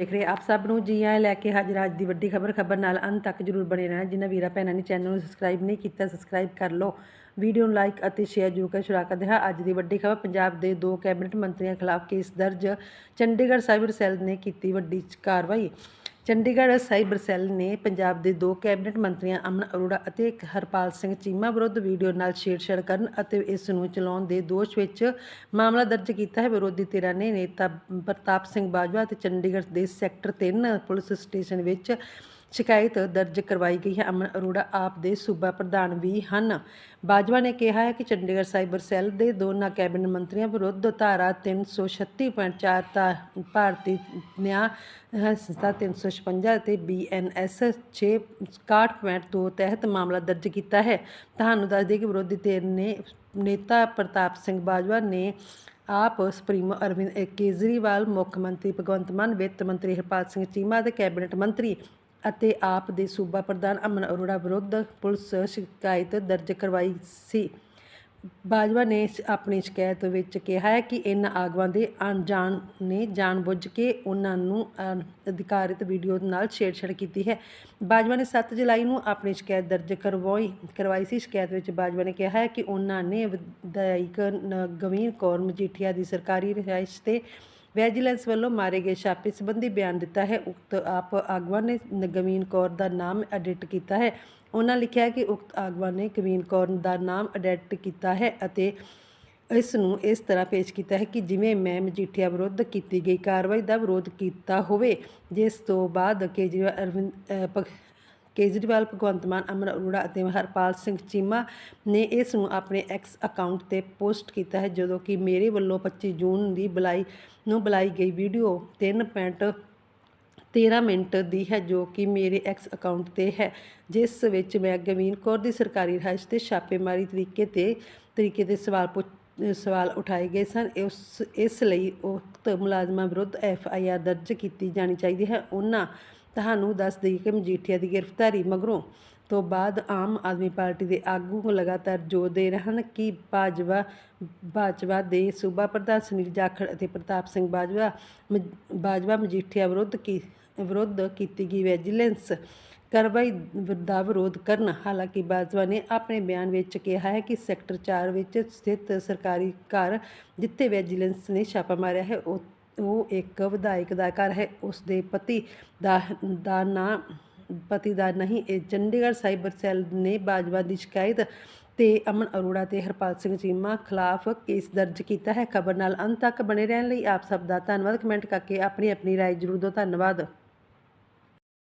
ਦੇਖ ਰਹੇ ਆਪ ਸਭ ਨੂੰ ਜੀ ਆਇਆਂ ਲੈ ਕੇ ਹਾਜ਼ਰ ਅੱਜ ਦੀ ਵੱਡੀ ਖਬਰ। ਖਬਰ ਨਾਲ ਅੰਤ ਤੱਕ ਜਰੂਰ ਬਣੇ ਰਹਿਣਾ। ਜਿਨ੍ਹਾਂ ਵੀਰਾ ਭੈਣਾਂ ਨੇ ਚੈਨਲ ਨੂੰ ਸਬਸਕ੍ਰਾਈਬ ਨਹੀਂ ਕੀਤਾ ਸਬਸਕ੍ਰਾਈਬ ਕਰ ਲਓ। ਵੀਡੀਓ ਨੂੰ ਲਾਈਕ ਅਤੇ ਸ਼ੇਅਰ ਜ਼ਰੂਰ ਕਰ ਸ਼ੁਰੂ ਕਰਦੇ ਹਾਂ ਅੱਜ ਦੀ ਵੱਡੀ ਖਬਰ। ਪੰਜਾਬ ਦੇ ਦੋ ਕੈਬਨਿਟ ਮੰਤਰੀਆਂ ਖਿਲਾਫ ਕੇਸ ਦਰਜ। ਚੰਡੀਗੜ੍ਹ ਸਾਈਬਰ ਸੈੱਲ ਨੇ ਕੀਤੀ ਵੱਡੀ ਕਾਰਵਾਈ। ਚੰਡੀਗੜ੍ਹ ਸਾਈਬਰ ਸੈੱਲ ਨੇ ਪੰਜਾਬ ਦੇ ਦੋ ਕੈਬਨਿਟ ਮੰਤਰੀਆਂ ਅਮਨ ਅਰੋੜਾ ਅਤੇ ਹਰਪਾਲ ਸਿੰਘ ਚੀਮਾ ਵਿਰੁੱਧ ਵੀਡੀਓ ਨਾਲ ਛੇੜਛਾੜ ਕਰਨ ਅਤੇ ਇਸ ਨੂੰ ਚਲਾਉਣ ਦੇ ਦੋਸ਼ ਵਿੱਚ ਮਾਮਲਾ ਦਰਜ ਕੀਤਾ ਹੈ। ਵਿਰੋਧੀ ਧਿਰਾਂ ਨੇ ਨੇਤਾ ਪ੍ਰਤਾਪ ਸਿੰਘ ਬਾਜਵਾ ਅਤੇ ਚੰਡੀਗੜ੍ਹ ਦੇ ਸੈਕਟਰ 3 ਪੁਲਿਸ ਸਟੇਸ਼ਨ ਵਿੱਚ ਸ਼ਿਕਾਇਤ ਦਰਜ ਕਰਵਾਈ ਗਈ ਹੈ। ਅਮਨ ਅਰੋੜਾ ਆਪ ਦੇ ਸੂਬਾ ਪ੍ਰਧਾਨ ਵੀ ਹਨ। ਬਾਜਵਾ ਨੇ ਕਿਹਾ ਹੈ ਕਿ ਚੰਡੀਗੜ੍ਹ ਸਾਈਬਰ ਸੈੱਲ ਦੇ ਦੋਨਾਂ ਕੈਬਨਿਟ ਮੰਤਰੀਆਂ ਵਿਰੁੱਧ ਧਾਰਾ 336.4 ਤਾਂ ਭਾਰਤੀ ਨਿਆਂ ਸੰਸਥਾ 356 ਅਤੇ ਬੀਐਨਐਸ 661.2 ਤਹਿਤ ਮਾਮਲਾ ਦਰਜ ਕੀਤਾ ਹੈ। ਤੁਹਾਨੂੰ ਦੱਸ ਦਈਏ ਕਿ ਵਿਰੋਧੀ ਧਿਰ ਨੇ ਨੇਤਾ ਪ੍ਰਤਾਪ ਸਿੰਘ ਬਾਜਵਾ ਨੇ ਆਪ ਸੁਪਰੀਮੋ ਅਰਵਿੰਦ ਕੇਜਰੀਵਾਲ, ਮੁੱਖ ਮੰਤਰੀ ਭਗਵੰਤ ਮਾਨ, ਵਿੱਤ ਮੰਤਰੀ ਹਰਪਾਲ ਸਿੰਘ ਚੀਮਾ ਅਤੇ ਕੈਬਨਿਟ ਮੰਤਰੀ ਅਤੇ ਆਪ ਦੇ ਸੂਬਾ ਪ੍ਰਧਾਨ ਅਮਨ ਅਰੋੜਾ ਵਿਰੁੱਧ ਪੁਲਿਸ ਸ਼ਿਕਾਇਤ ਦਰਜ ਕਰਵਾਈ ਸੀ। ਬਾਜਵਾ ਨੇ ਆਪਣੀ ਸ਼ਿਕਾਇਤ ਵਿੱਚ ਕਿਹਾ ਹੈ ਕਿ ਇਨ੍ਹਾਂ ਆਗੂਆਂ ਦੇ ਅਣਜਾਣ ਨੇ ਜਾਣਬੁੱਝ ਕੇ ਉਹਨਾਂ ਨੂੰ ਅਧਿਕਾਰਿਤ ਵੀਡੀਓ ਨਾਲ ਛੇੜਛਾੜ ਕੀਤੀ ਹੈ। ਬਾਜਵਾ ਨੇ 7 ਜੁਲਾਈ ਨੂੰ ਆਪਣੀ ਸ਼ਿਕਾਇਤ ਦਰਜ ਕਰਵਾਈ ਕਰਵਾਈ ਸੀ। ਸ਼ਿਕਾਇਤ ਵਿੱਚ ਬਾਜਵਾ ਨੇ ਕਿਹਾ ਹੈ ਕਿ ਉਹਨਾਂ ਨੇ ਵਿਧਾਇਕ ਗਵੀਰ ਕੌਰ ਮਜੀਠੀਆ ਦੀ ਸਰਕਾਰੀ ਰਿਹਾਇਸ਼ ਤੇ ਵੈਜੀਲੈਂਸ ਵੱਲੋਂ ਮਾਰੇ ਗਏ ਛਾਪੇ ਸੰਬੰਧੀ ਬਿਆਨ ਦਿੱਤਾ ਹੈ। ਉਕਤ ਆਪ ਆਗੂਆਂ ਨੇ ਨਗਵੀਨ ਕੌਰ ਦਾ ਨਾਮ ਐਡਿਟ ਕੀਤਾ ਹੈ। ਉਹਨਾਂ ਲਿਖਿਆ ਕਿ ਉਕਤ ਆਗੂਆਂ ਨੇ ਕਵੀਨ ਕੌਰ ਦਾ ਨਾਮ ਐਡਿਟ ਕੀਤਾ ਹੈ ਅਤੇ ਇਸ ਨੂੰ ਇਸ ਤਰ੍ਹਾਂ ਪੇਸ਼ ਕੀਤਾ ਹੈ ਕਿ ਜਿਵੇਂ ਮੈਂ ਮਜੀਠੀਆ ਵਿਰੁੱਧ ਕੀਤੀ ਗਈ ਕਾਰਵਾਈ ਦਾ ਵਿਰੋਧ ਕੀਤਾ ਹੋਵੇ। ਜਿਸ ਤੋਂ ਬਾਅਦ ਕੇਜਰੀਵਾਲ ਅਰਵਿੰਦ ਅ, ਕੇਜਰੀਵਾਲ, ਭਗਵੰਤ ਮਾਨ, ਅਮਨ ਅਰੋੜਾ ਅਤੇ ਹਰਪਾਲ ਸਿੰਘ ਚੀਮਾ ਨੇ ਇਸ ਨੂੰ ਆਪਣੇ ਐਕਸ ਅਕਾਊਂਟ ਤੇ ਪੋਸਟ ਕੀਤਾ ਹੈ, ਜਦੋਂ ਕਿ ਮੇਰੇ ਵੱਲੋਂ 25 ਜੂਨ ਦੀ ਬੁਲਾਈ ਨੂੰ ਬੁਲਾਈ ਗਈ ਵੀਡੀਓ 3. 13 ਮਿੰਟ ਦੀ ਹੈ, ਜੋ ਕਿ ਮੇਰੇ ਐਕਸ ਅਕਾਊਂਟ ਤੇ ਹੈ, ਜਿਸ ਵਿੱਚ ਮੈਂ ਗਵੀਨ ਕੌਰ ਦੀ ਸਰਕਾਰੀ ਰਿਹਾਇਸ਼ ਤੇ ਛਾਪੇਮਾਰੀ ਤਰੀਕੇ ਤੇ, ਤਰੀਕੇ ਦੇ ਸਵਾਲ ਪੁੱਛ, ਸਵਾਲ ਉਠਾਏ ਗਏ ਸਨ ਇਸ ਇਸ ਲਈ ਉਕਤ ਮੁਲਾਜ਼ਮਾਂ ਵਿਰੁੱਧ ਐਫ ਆਈ ਆਰ ਦਰਜ ਕੀਤੀ ਜਾਣੀ ਚਾਹੀਦੀ ਹੈ ਉਹਨਾਂ ਤੁਹਾਨੂੰ ਦੱਸ ਦੇਈਏ ਕਿ ਮਜੀਠੀਆ ਦੀ ਗ੍ਰਿਫਤਾਰੀ ਮਗਰੋਂ ਤੋਂ ਬਾਅਦ ਆਮ ਆਦਮੀ ਪਾਰਟੀ ਦੇ ਆਗੂ ਲਗਾਤਾਰ ਜ਼ੋਰ ਦੇ ਰਹੇ ਹਨ ਕਿ ਬਾਜਵਾ ਬਾਜਵਾ ਦੇ ਸੂਬਾ ਪ੍ਰਧਾਨ ਸੁਨੀਲ ਜਾਖੜ ਅਤੇ ਪ੍ਰਤਾਪ ਸਿੰਘ ਬਾਜਵਾ, ਮਜ- ਬਾਜਵਾ ਮਜੀਠੀਆ ਵਿਰੁੱਧ ਕੀ, ਵਿਰੁੱਧ ਕੀਤੀ ਗਈ ਵਿਜੀਲੈਂਸ ਕਾਰਵਾਈ ਦਾ ਵਿਰੋਧ ਕਰਨ। ਹਾਲਾਂਕਿ ਬਾਜਵਾ ਨੇ ਆਪਣੇ ਬਿਆਨ ਵਿੱਚ ਕਿਹਾ ਹੈ ਕਿ ਸੈਕਟਰ 4 ਵਿੱਚ ਸਥਿਤ ਸਰਕਾਰੀ ਘਰ ਜਿੱਥੇ ਵਿਜੀਲੈਂਸ ਨੇ ਛਾਪਾ ਮਾਰਿਆ ਹੈ ਉਹ ਉਹ ਇੱਕ ਵਿਧਾਇਕ ਦਾ ਘਰ ਹੈ ਉਸ ਦੇ ਪਤੀ ਦਾ ਦਾ ਨਾਂ ਪਤੀ ਦਾ ਨਹੀਂ ਇਹ ਚੰਡੀਗੜ੍ਹ ਸਾਈਬਰ ਸੈੱਲ ਨੇ ਬਾਜਵਾ ਦੀ ਸ਼ਿਕਾਇਤ ਤੇ ਅਮਨ ਅਰੋੜਾ ਤੇ ਹਰਪਾਲ ਸਿੰਘ ਚੀਮਾ ਖਿਲਾਫ ਕੇਸ ਦਰਜ ਕੀਤਾ ਹੈ ਖਬਰ ਨਾਲ ਅੰਤ ਤੱਕ ਬਣੇ ਰਹਿਣ ਲਈ ਆਪ ਸਭ ਦਾ ਧੰਨਵਾਦ ਕਮੈਂਟ ਕਰਕੇ ਆਪਣੀ ਆਪਣੀ رائے ਜ਼ਰੂਰ ਦਿਓ ਧੰਨਵਾਦ